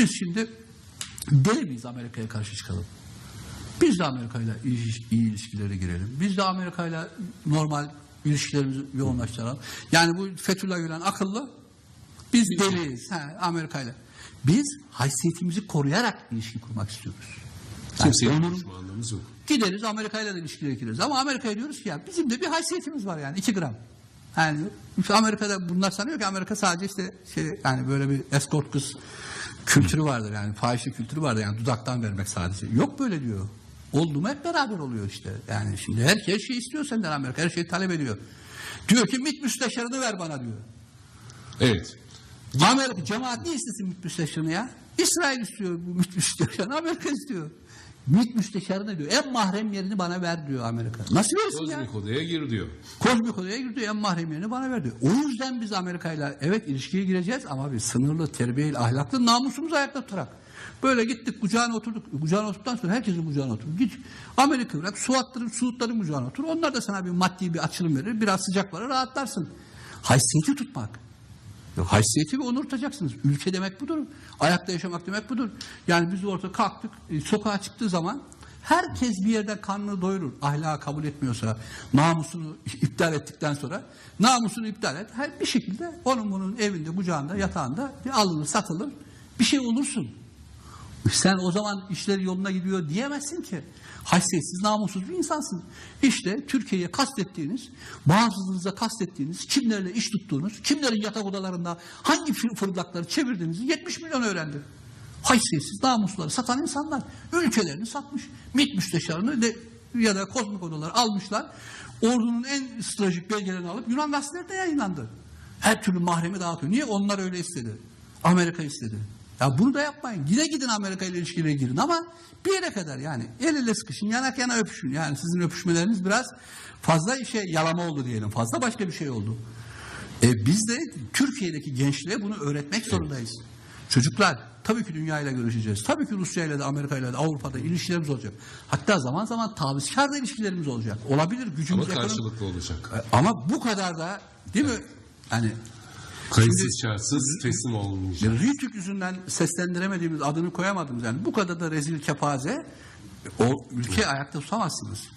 Biz şimdi deli miyiz Amerika'ya karşı çıkalım? Biz de Amerika'yla iyi, iyi ilişkilere girelim. Biz de Amerika'yla normal ilişkilerimizi yoğunlaştıralım. Yani bu Fethullah Gülen akıllı. Biz deliyiz Amerika'yla. Biz haysiyetimizi koruyarak ilişki kurmak istiyoruz. Yani Kimseye onurun- düşmanlığımız yok. Gideriz Amerika'yla da ilişkilere gireriz. Ama Amerika'ya diyoruz ki ya bizim de bir haysiyetimiz var yani 2 gram. Yani Amerika'da bunlar sanıyor ki Amerika sadece işte şey yani böyle bir escort kız kültürü vardır yani fahişe kültürü vardır yani dudaktan vermek sadece. Yok böyle diyor. Oldu mu hep beraber oluyor işte. Yani şimdi herkes şey istiyor senden Amerika. Her şeyi talep ediyor. Diyor ki MİT müsteşarını ver bana diyor. Evet. Amerika cemaat ne istesin MİT müsteşarını ya? İsrail istiyor bu MİT müsteşarını. Amerika istiyor. MİT müsteşarını diyor. En mahrem yerini bana ver diyor Amerika. Nasıl versin ya? Kozmik odaya gir diyor. Kozmik odaya girdi en mahrem yerini bana verdi. O yüzden biz Amerika'yla evet ilişkiye gireceğiz ama bir sınırlı, terbiyeli, ahlaklı namusumuzu ayakta tutarak. Böyle gittik kucağına oturduk. Kucağına oturduktan sonra herkesin kucağına otur. Git Amerika bırak Suatların, Suudların kucağına otur. Onlar da sana bir maddi bir açılım verir. Biraz sıcaklara rahatlarsın. Haysiyeti tutmak. Haysiyeti ve onur tutacaksınız. Ülke demek budur. Ayakta yaşamak demek budur. Yani biz orada kalktık, e, sokağa çıktığı zaman herkes bir yerde karnını doyurur. Ahlakı kabul etmiyorsa, namusunu iptal ettikten sonra namusunu iptal et. Her bir şekilde onun bunun evinde, kucağında, yatağında bir alınır, satılır. Bir şey olursun. Sen o zaman işler yoluna gidiyor diyemezsin ki. Haysiyetsiz, namussuz bir insansın. İşte Türkiye'ye kastettiğiniz, bağımsızlığınıza kastettiğiniz, kimlerle iş tuttuğunuz, kimlerin yatak odalarında hangi fır- fırıldakları çevirdiğinizi 70 milyon öğrendi. Haysiyetsiz, namusları satan insanlar ülkelerini satmış. MİT müsteşarını de, ya da kozmik odaları almışlar. Ordunun en stratejik belgelerini alıp Yunan gazetelerinde yayınlandı. Her türlü mahremi dağıtıyor. Niye? Onlar öyle istedi. Amerika istedi. Ya bunu da yapmayın. Yine gidin Amerika ile ilişkilere girin ama bir yere kadar yani. El ele sıkışın, yanak yana öpüşün. Yani sizin öpüşmeleriniz biraz fazla şey yalama oldu diyelim. Fazla başka bir şey oldu. E, biz de Türkiye'deki gençliğe bunu öğretmek zorundayız. Çocuklar tabii ki dünya ile görüşeceğiz. Tabii ki Rusya ile de Amerika ile de Avrupa'da ilişkilerimiz olacak. Hatta zaman zaman tavizkar da ilişkilerimiz olacak. Olabilir Ama gücümüz ekonomik- karşılıklı olacak. E, Ama bu kadar da değil mi? Hani Kayıtsız şartsız teslim olmayacak. Rütük yüzünden seslendiremediğimiz adını koyamadığımız yani bu kadar da rezil kepaze o ülke ayakta tutamazsınız.